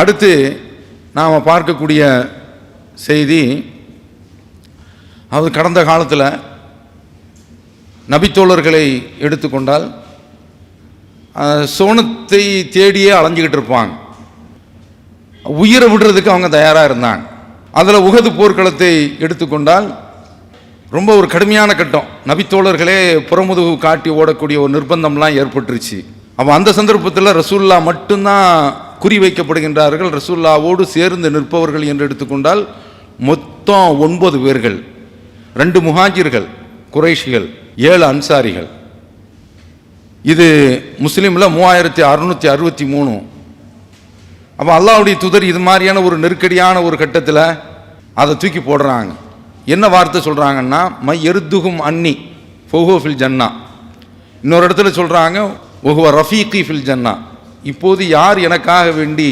அடுத்து நாம் பார்க்கக்கூடிய செய்தி அது கடந்த காலத்தில் நபித்தோழர்களை எடுத்துக்கொண்டால் சோனத்தை தேடியே அலைஞ்சிக்கிட்டு இருப்பாங்க. உயிரை விடுறதுக்கு அவங்க தயாராக இருந்தாங்க. அதில் உகது போர்க்களத்தை எடுத்துக்கொண்டால் ரொம்ப ஒரு கடுமையான கட்டம். நபித்தோழர்களே புறமுதுகு காட்டி ஓடக்கூடிய ஒரு நிர்பந்தம்லாம் ஏற்பட்டுருச்சு. அப்போ அந்த சந்தர்ப்பத்தில் ரசூல்லா மட்டும்தான் குறி வைக்கப்படுகின்றார்கள் ரசூல்லாவோடு சேர்ந்து நிற்பவர்கள் என்று எடுத்துக்கொண்டால் மொத்தம் ஒன்பது பேர்கள். ரெண்டு முஹாஜிர்கள் குறைஷிகள் ஏழு அன்சாரிகள். இது முஸ்லீமில் மூவாயிரத்தி அறுநூற்றி அறுபத்தி மூணு. அப்போ அல்லாவுடைய தூதர் இது மாதிரியான ஒரு நெருக்கடியான ஒரு கட்டத்தில் அதை தூக்கி போடுறாங்க. என்ன வார்த்தை சொல்கிறாங்கன்னா மை எருத்துகும் அன்னி ஃபோஹோ ஃபில் ஜன்னா. இன்னொரு இடத்துல சொல்கிறாங்க ஒஹுவ ரஃபீகி ஃபில் ஜன்னா. இப்போது யார் எனக்காக வேண்டி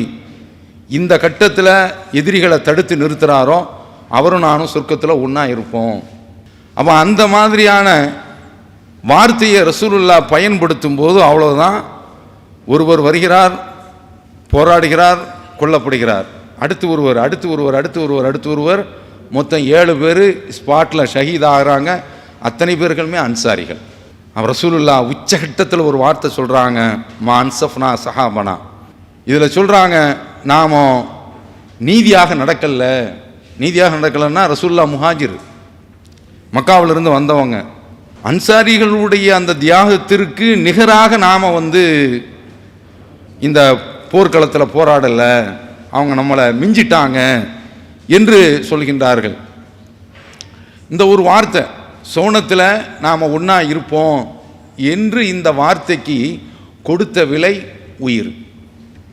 இந்த கட்டத்தில் எதிரிகளை தடுத்து நிறுத்துகிறாரோ அவரும் நானும் சொர்க்கத்தில் ஒன்றா இருப்போம். அப்போ அந்த மாதிரியான வார்த்தையை ரசூலுல்லா பயன்படுத்தும் போது அவ்வளோதான் ஒருவர் வருகிறார் போராடுகிறார் கொல்லப்படுகிறார். அடுத்து ஒருவர் அடுத்து ஒருவர் அடுத்து ஒருவர் அடுத்து ஒருவர். மொத்தம் ஏழு பேர் ஸ்பாட்டில் ஷஹீத் ஆகிறாங்க அத்தனை பேர்களுமே அன்சாரிகள். ரசூலுல்லா உச்சகட்டத்தில் ஒரு வார்த்தை சொல்கிறாங்க மா அன்சஃப்னா சஹாபனா. இதில் சொல்கிறாங்க நாம் நீதியாக நடக்கல. நீதியாக நடக்கலைன்னா ரசூல்லா முஹாஜிர். மக்காவிலிருந்து வந்தவங்க. அன்சாரிகளுடைய அந்த தியாகத்திற்கு நிகராக நாம் வந்து இந்த போர்க்களத்தில் போராடலை. அவங்க நம்மளை மிஞ்சிட்டாங்க என்று சொல்கின்றார்கள். இந்த ஒரு வார்த்தை சோனத்தில் நாம் ஒன்றா இருப்போம் என்று இந்த வார்த்தைக்கு கொடுத்த விலை உயிர்.